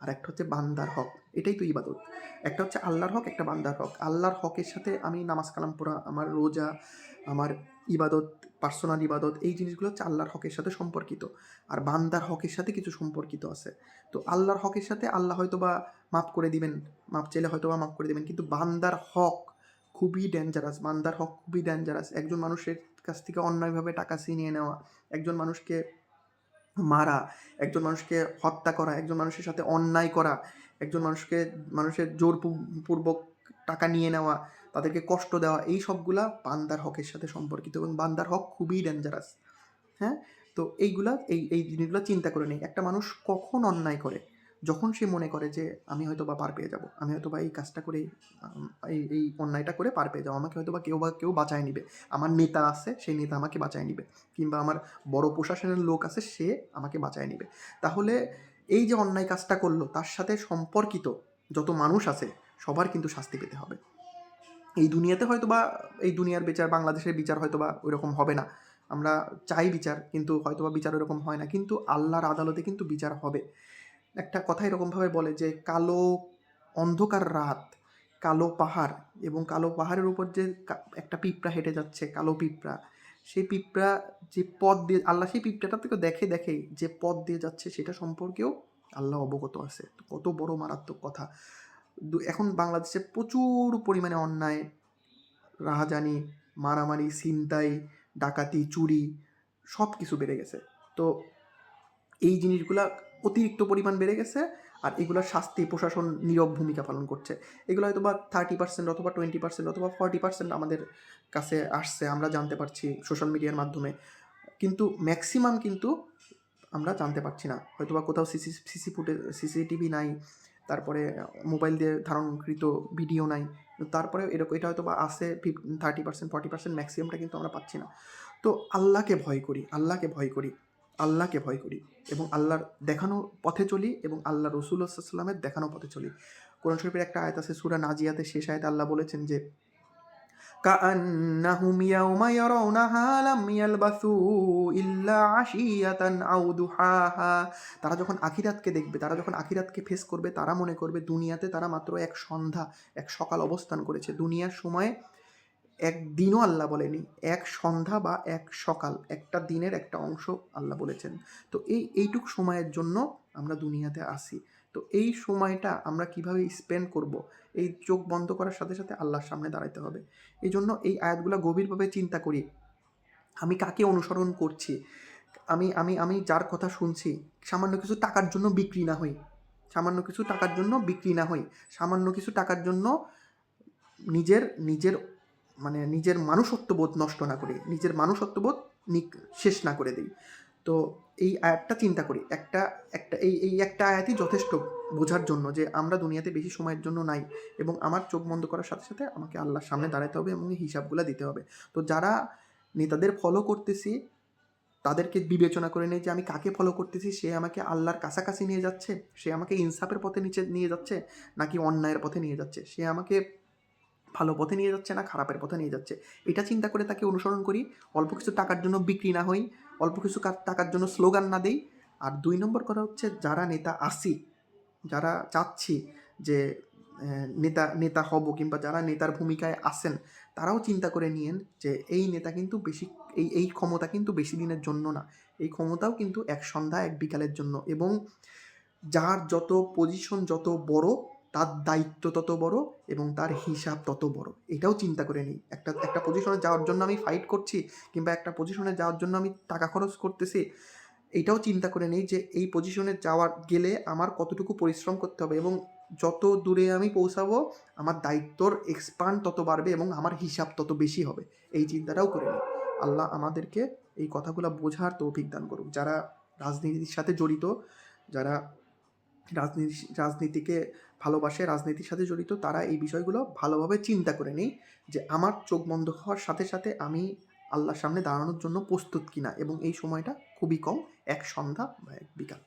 আর একটা হচ্ছে বান্দার হক। এটাই তো ইবাদত। একটা হচ্ছে আল্লাহর হক, একটা বান্দার হক। আল্লাহর হকের সাথে আমি নামাজ কালাম পড়া, আমার রোজা, আমার ইবাদত পার্সোনাল ইবাদত, এই জিনিসগুলো হচ্ছে আল্লাহর হকের সাথে সম্পর্কিত। আর বান্দার হকের সাথে কিছু সম্পর্কিত আছে। তো আল্লাহর হকের সাথে আল্লাহ হয়তো বা মাফ করে দিবেন মাপ চাইলে হয়তো বা মাফ করে দিবেন, কিন্তু বান্দার হক খুবই ডেঞ্জারাস বান্দার হক খুবই ডেঞ্জারাস একজন মানুষের কাছ থেকে অন্যায়ভাবে টাকা ছিনিয়ে নেওয়া, একজন মানুষকে মারা, একজন মানুষকে হত্যা করা, একজন মানুষের সাথে অন্যায় করা, একজন মানুষকে, মানুষের জোরপূর্বক পূর্বক টাকা নিয়ে নেওয়া, তাদেরকে কষ্ট দেওয়া, এই সবগুলা বান্দার হকের সাথে সম্পর্কিত এবং বান্দার হক খুবই ডেঞ্জারাস হ্যাঁ? তো এইগুলা, এই এই জিনিসগুলো চিন্তা করে নেই। একটা মানুষ কখন অন্যায় করে? যখন সে মনে করে যে আমি হয়তো বা পার পেয়ে যাব, আমি হয়তো বা এই কাজটা করে এই এই অন্যায়টা করে পার পেয়ে যাব, আমাকে হয়তো বা কেউ বা, কেউ বাঁচায় নিবে। আমার নেতা আছে, সেই নেতা আমাকে বাঁচায় নিবে। কিংবা আমার বড় প্রশাসনের লোক আছে, সে আমাকে বাঁচায় নিবে। তাহলে এই যে অন্যায় কাজটা করল, তার সাথে সম্পর্কিত যত মানুষ আছে, সবার কিন্তু শাস্তি পেতে হবে। এই দুনিয়াতে হয়তো বা এই দুনিয়ার বিচার, বাংলাদেশের বিচার হয়তো বা ওইরকম হবে না। আমরা চাই বিচার, কিন্তু হয়তো বা বিচার ওরকম হয় না। কিন্তু আল্লাহর আদালতে কিন্তু বিচার হবে। একটা কথা এরকমভাবে বলে যে কালো অন্ধকার রাত, কালো পাহাড় এবং কালো পাহাড়ের উপর যে একটা পিঁপড়া হেঁটে যাচ্ছে, কালো পিঁপড়া, সেই পিঁপড়া যে পথ দিয়ে, আল্লাহ সেই পিঁপড়াটা থেকে দেখে দেখে যে পথ দিয়ে যাচ্ছে সেটা সম্পর্কেও আল্লাহ অবগত আছে। কত বড় মারাত্মক কথা। এখন বাংলাদেশে প্রচুর পরিমাণে অন্যায়, রাহাজানি, মারামারি, ছিনতাই, ডাকাতি, চুরি সব কিছু বেড়ে গেছে। তো এই জিনিসগুলা অতিরিক্ত পরিমাণ বেড়ে গেছে আর এগুলোর শাস্তি প্রশাসন নীরব ভূমিকা পালন করছে। এগুলো হয়তো বা থার্টি পার্সেন্ট অথবা টোয়েন্টি পার্সেন্ট অথবা ফর্টি পার্সেন্ট আমাদের কাছে আসছে, আমরা জানতে পারছি সোশ্যাল মিডিয়ার মাধ্যমে। কিন্তু ম্যাক্সিমাম কিন্তু আমরা জানতে পারছি না। হয়তো বা কোথাও সিসি সিসি ফুটে সিসিটিভি নাই, তারপরে মোবাইল দিয়ে ধারণকৃত ভিডিও নাই তারপরে এরকম, এটা হয়তো বা আসে ফিফ থার্টি পার্সেন্ট ফর্টি পার্সেন্ট ম্যাক্সিমামটা কিন্তু আমরা পাচ্ছি না। তো আল্লাহকে ভয় করি, আল্লাহকে ভয় করি। আল্লাহকে ভয় করি এবং আল্লাহর দেখানো পথে চলি এবং আল্লাহ রসুল সাল্লামের দেখানো পথে চলি কোরআন শরীফের একটা আয়াত আছে সুরা নাজিয়াতে শেষ আয়াতে আল্লাহ বলেছেন যে كأنهم يوم يرونها لم يلبثوا إلا عشية أو ضحاها তারা যখন আখিরাতকে দেখবে তারা যখন আখিরাতকে ফেস করবে তারা মনে করবে দুনিয়াতে তারা মাত্র এক সন্ধ্যা এক সকাল অবস্থান করেছে দুনিয়ার সময়ে এক দিনও আল্লাহ বলেনি, এক সন্ধ্যা বা এক সকাল, একটা দিনের একটা অংশ আল্লাহ বলেছেন। তো এই, এইটুক সময়ের জন্য আমরা দুনিয়াতে আসি। তো এই সময়টা আমরা কীভাবে স্পেন্ড করব, এই চোখ বন্ধ করার সাথে সাথে আল্লাহর সামনে দাঁড়াতে হবে। এই জন্য এই আয়াতগুলো গভীরভাবে চিন্তা করি। আমি কাকে অনুসরণ করছি? আমি আমি আমি যার কথা শুনছি, সামান্য কিছু টাকার জন্য বিক্রি না হই। সামান্য কিছু টাকার জন্য বিক্রি না হই। সামান্য কিছু টাকার জন্য নিজের নিজের মানে নিজের মানুষত্ববোধ নষ্ট না করে, নিজের মানুষত্ববোধ শেষ না করে দিই। তো এই আয়াতটা চিন্তা করি। একটা একটা, এই এই একটা আয়াতই যথেষ্ট বোঝার জন্য যে আমরা দুনিয়াতে বেশি সময়ের জন্য নাই এবং আমার চোখ বন্ধ করার সাথে সাথে আমাকে আল্লাহর সামনে দাঁড়াতে হবে এবং হিসাবগুলো দিতে হবে। তো যারা নেতাদের ফলো করতেছি, তাদেরকে বিবেচনা করে নেই যে আমি কাকে ফলো করতেছি, সে আমাকে আল্লাহর কাছাকাছি নিয়ে যাচ্ছে? সে আমাকে ইনসাফের পথে নিচে নিয়ে যাচ্ছে? নাকি অন্যায়ের পথে নিয়ে যাচ্ছে? সে আমাকে ভালো পথে নিয়ে যাচ্ছে না, খারাপের পথে নিয়ে যাচ্ছে। এটা চিন্তা করে তাকে অনুসরণ করি, অল্প কিছু টাকার জন্য বিক্রি না হই, অল্প কিছু টাকার জন্য স্লোগান না দেই। আর দুই নম্বর কথা হচ্ছে, যারা নেতা আসি, যারা চাচ্ছি যে নেতা নেতা হব কিংবা যারা নেতার ভূমিকায় আসেন, তারাও চিন্তা করে নিয়েন যে, এই নেতা কিন্তু বেশি, এই এই ক্ষমতা কিন্তু বেশি দিনের জন্য না। এই ক্ষমতাও কিন্তু এক সন্ধ্যা, এক বিকালের জন্য। এবং যার যত পজিশন যত বড় তার দায়িত্ব তত বড় এবং তার হিসাব তত বড়। এটাও চিন্তা করে নিই। একটা একটা পজিশনে যাওয়ার জন্য আমি ফাইট করছি কিংবা একটা পজিশনে যাওয়ার জন্য আমি টাকা খরচ করতেছি, এটাও চিন্তা করে নিই যে এই পজিশনে যাওয়ার গেলে আমার কতটুকু পরিশ্রম করতে হবে এবং যত দূরে আমি পৌঁছাবো, আমার দায়িত্বর এক্সপান্ড তত বাড়বে এবং আমার হিসাব তত বেশি হবে। এই চিন্তাটাও করে নিই। আল্লাহ আমাদেরকে এই কথাগুলো বোঝার তৌফিক দান করুক। যারা রাজনীতির সাথে জড়িত, যারা রাজনীতি, রাজনীতিকে ভালোবাসে, রাজনীতির সাথে জড়িত, তারা এই বিষয়গুলো ভালোভাবে চিন্তা করে নেই যে আমার চোখ বন্ধ হওয়ার সাথে সাথে আমি আল্লাহর সামনে দাঁড়ানোর জন্য প্রস্তুত কিনা। এবং এই সময়টা খুবই কম, এক সন্ধ্যা বা এক বিকাল।